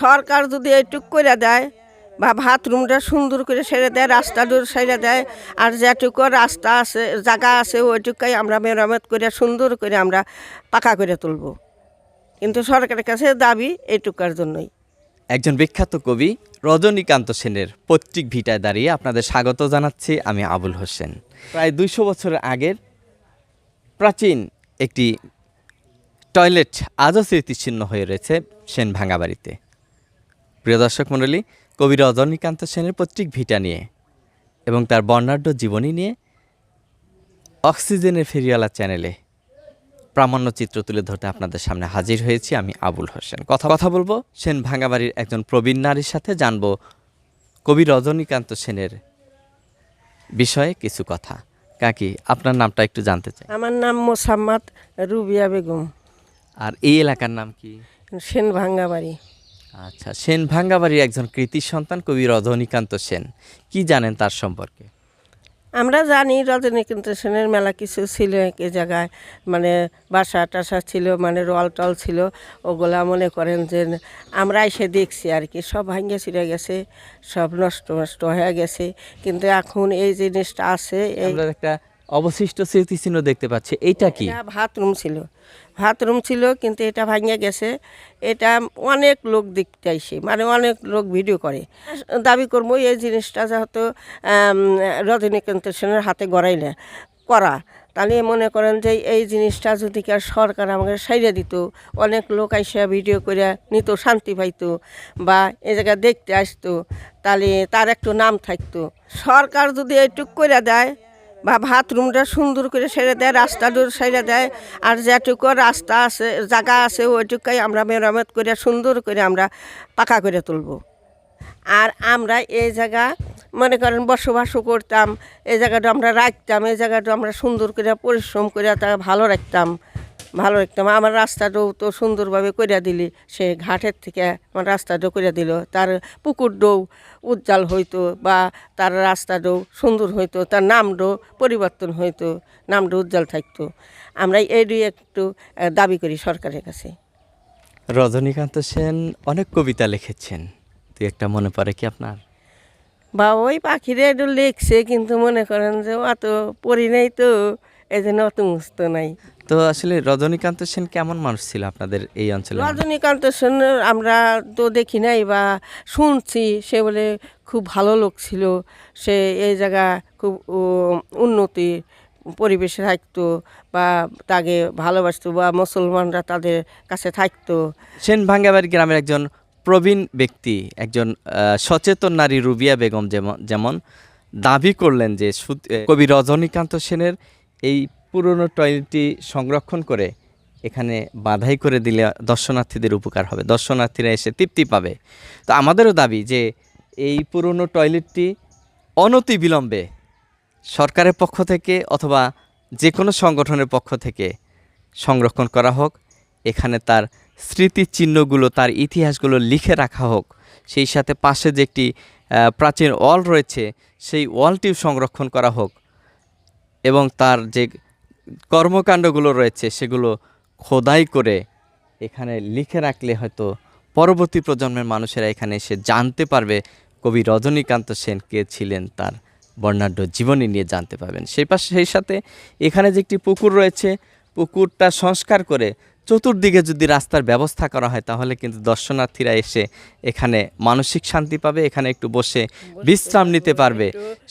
সরকার যদি এইটুক করে দেয় বা বাথরুমটা সুন্দর করে সেরে দেয় রাস্তাটা সেরে দেয়, আর যেটুকু রাস্তা আছে, জায়গা আছে, ওইটুকাই আমরা মেরামত করে সুন্দর করে আমরা পাকা করে তুলব। কিন্তু সরকারের কাছে দাবি এইটুকার জন্যই। একজন বিখ্যাত কবি রজনীকান্ত সেনের পৈতৃক ভিটায় দাঁড়িয়ে আপনাদের স্বাগত জানাচ্ছি আমি আবুল হোসেন। প্রায় দুইশো বছর আগের প্রাচীন একটি টয়লেট আজও স্মৃতিচ্ছিন্ন হয়ে রয়েছে সেন ভাঙাবাড়িতে প্রিয় দর্শক মণ্ডলী কবি রজনীকান্ত সেনের পৈতৃক ভিটা নিয়ে এবং তার বর্ণাঢ্য জীবনী নিয়ে অক্সিজেনের ফেরিওয়ালা চ্যানেলে প্রামাণ্য চিত্র তুলে ধরতে আপনাদের সামনে হাজির হয়েছি আমি আবুল হোসেন। কথা কথা বলব সেন ভাঙাবাড়ির একজন প্রবীণ নারীর সাথে জানব কবি রজনীকান্ত সেনের বিষয়ে কিছু কথা। কাকি আপনার নামটা একটু জানতে চাই। আমার নাম মোসাম্মদ রুবিয়া বেগম। আর এই এলাকার নাম কি? সেন ভাঙ্গাবাড়ি। আচ্ছা সেন ভাঙ্গাবাড়ির একজন কৃতি সন্তান কবি রজনীকান্ত সেন। কি জানেন তার সম্পর্কে? আমরা জানি রজনীকান্ত সেনের মেলা কিছু ছিল এ জায়গায় মানে বাসা টাসা ছিল মানে রল টল ছিল ওগুলা মনে করেন যে আমরা এসে দেখছি আর কি। সব ভাঙ্গে ছিঁড়ে গেছে সব নষ্ট নষ্ট হয়ে গেছে। কিন্তু এখন এই জিনিসটা আছে এই একটা অবশিষ্ট স্মৃতিচিহ্ন দেখতে পাচ্ছি। এইটা কি? এটা ভাতরুম ছিল। ভাতরুম ছিল, কিন্তু এটা ভাঙে গেছে। এটা অনেক লোক দেখতে আইসে মানে অনেক লোক ভিডিও করে। দাবি করব, এই জিনিসটা যেহেতু রজনীকান্ত সেনের হাতে গড়াইলে করা। তাহলে মনে করেন যে এই জিনিসটা যদি কি আর সরকার আমাকে সাইড়ে দিত, অনেক লোক আইসা ভিডিও করে নিত, শান্তি পাইতো বা এই জায়গায় দেখতে আসতো, তাহলে তার একটু নাম থাকতো। সরকার যদি এইটুক করে দেয় বা বাথরুমটা সুন্দর করে সেরে দেয় রাস্তাটা সেরে দেয়। আর যেটুকু রাস্তা আছে, জায়গা আছে, ওইটুকুই আমরা মেরামত করে, সুন্দর করে আমরা পাকা করে তুলব। আর আমরা এই জায়গা, মনে করেন বসবাসও করতাম, এই জায়গাটা আমরা রাখতাম, এই জায়গাটা আমরা সুন্দর করে পরিশ্রম করে তা ভালো রাখতাম। ভালো রাখতাম আমার রাস্তাটাও তো সুন্দরভাবে করিয়া দিলি। সে ঘাটের থেকে আমার রাস্তাটাও করিয়া দিল। তার পুকুরটাও উজ্জ্বল হইতো বা তার রাস্তাটাও সুন্দর হইতো তার নামটাও পরিবর্তন হইতো নামটা উজ্জ্বল থাকতো। আমরা এই একটু দাবি করি সরকারের কাছে। রজনীকান্ত সেন অনেক কবিতা লিখেছেন। তুই একটা মনে পড়ে কি আপনার? বা ওই পাখিরে একটু লিখছে কিন্তু মনে করেন যে অত পড়ি নাই তো। এই জন্য অত মুস্ত নাই। তো আসলে রজনীকান্ত সেন কেমন মানুষ ছিল আপনাদের এই অঞ্চলে? রজনীকান্ত সেন আমরা তো দেখি নাই বা শুনছি সে বলে খুব ভালো লোক ছিল। সে এই জায়গা খুব উন্নতি পরিবেশে থাকতো বা তাকে ভালোবাসতো বা মুসলমানরা তাদের কাছে থাকতো। সেন ভাঙ্গাবাড়ি গ্রামের একজন প্রবীণ ব্যক্তি একজন সচেতন নারী রুবিয়া বেগম যেমন যেমন দাবি করলেন যে কবি রজনীকান্ত সেনের এই পুরনো টয়লেটটি সংরক্ষণ করে এখানে বাধাই করে দিলে দর্শনার্থীদের উপকার হবে। দর্শনার্থীরা এসে তৃপ্তি পাবে। তো আমাদেরও দাবি যে এই পুরনো টয়লেটটি অনতি বিলম্বে সরকারের পক্ষ থেকে অথবা যে কোনো সংগঠনের পক্ষ থেকে সংরক্ষণ করা হোক, এখানে তার স্মৃতিচিহ্নগুলো, তার ইতিহাসগুলো লিখে রাখা হোক। সেই সাথে পাশে যে একটি প্রাচীন ওয়াল রয়েছে, সেই ওয়ালটিও সংরক্ষণ করা হোক। এবং তার যে কর্মকাণ্ডগুলো রয়েছে সেগুলো খোদাই করে এখানে লিখে রাখলে হয়তো পরবর্তী প্রজন্মের মানুষেরা এখানে এসে জানতে পারবে কবি রজনীকান্ত সেন কে ছিলেন তার বর্ণাঢ্য জীবনী নিয়ে জানতে পারবেন। সেই পাশে সেই সাথে এখানে যে একটি পুকুর রয়েছে পুকুরটা সংস্কার করে চতুর্দিকে যদি রাস্তার ব্যবস্থা করা হয়, তাহলে কিন্তু দর্শনার্থীরা এসে এখানে মানসিক শান্তি পাবে, এখানে একটু বসে বিশ্রাম নিতে পারবে।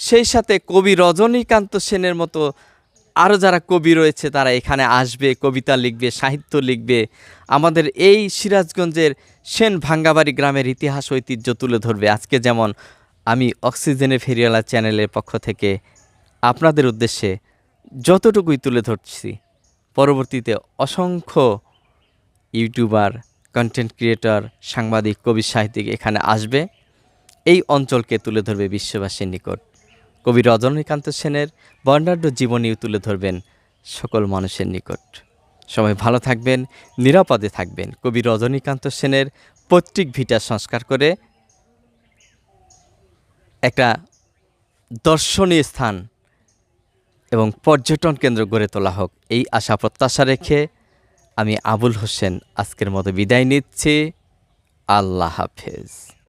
সেই সাথে কবি রজনীকান্ত সেনের মতো আরও যারা কবি রয়েছে, তারা এখানে আসবে, কবিতা লিখবে, সাহিত্য লিখবে। আমাদের এই সিরাজগঞ্জের সেন ভাঙ্গাবাড়ি গ্রামের ইতিহাস ঐতিহ্য তুলে ধরবে। আজকে যেমন আমি অক্সিজেনে ফেরিওয়ালা চ্যানেলের পক্ষ থেকে আপনাদের উদ্দেশ্যে যতটুকুই তুলে ধরছি পরবর্তীতে অসংখ্য ইউটিউবার কন্টেন্ট ক্রিয়েটর সাংবাদিক, কবি, সাহিত্যিক এখানে আসবে। এই অঞ্চলকে তুলে ধরবে বিশ্ববাসীর নিকট। কবি রজনীকান্ত সেনের বর্ণাঢ্য জীবনীও তুলে ধরবেন সকল মানুষের নিকট। সবাই ভালো থাকবেন, নিরাপদে থাকবেন। কবি রজনীকান্ত সেনের পৈতৃক ভিটা সংস্কার করে একটা দর্শনীয় স্থান এবং পর্যটন কেন্দ্র গড়ে তোলা হোক, এই আশা প্রত্যাশা রেখে আমি আবুল হোসেন আজকের মতো বিদায় নিচ্ছি। আল্লাহ হাফেজ।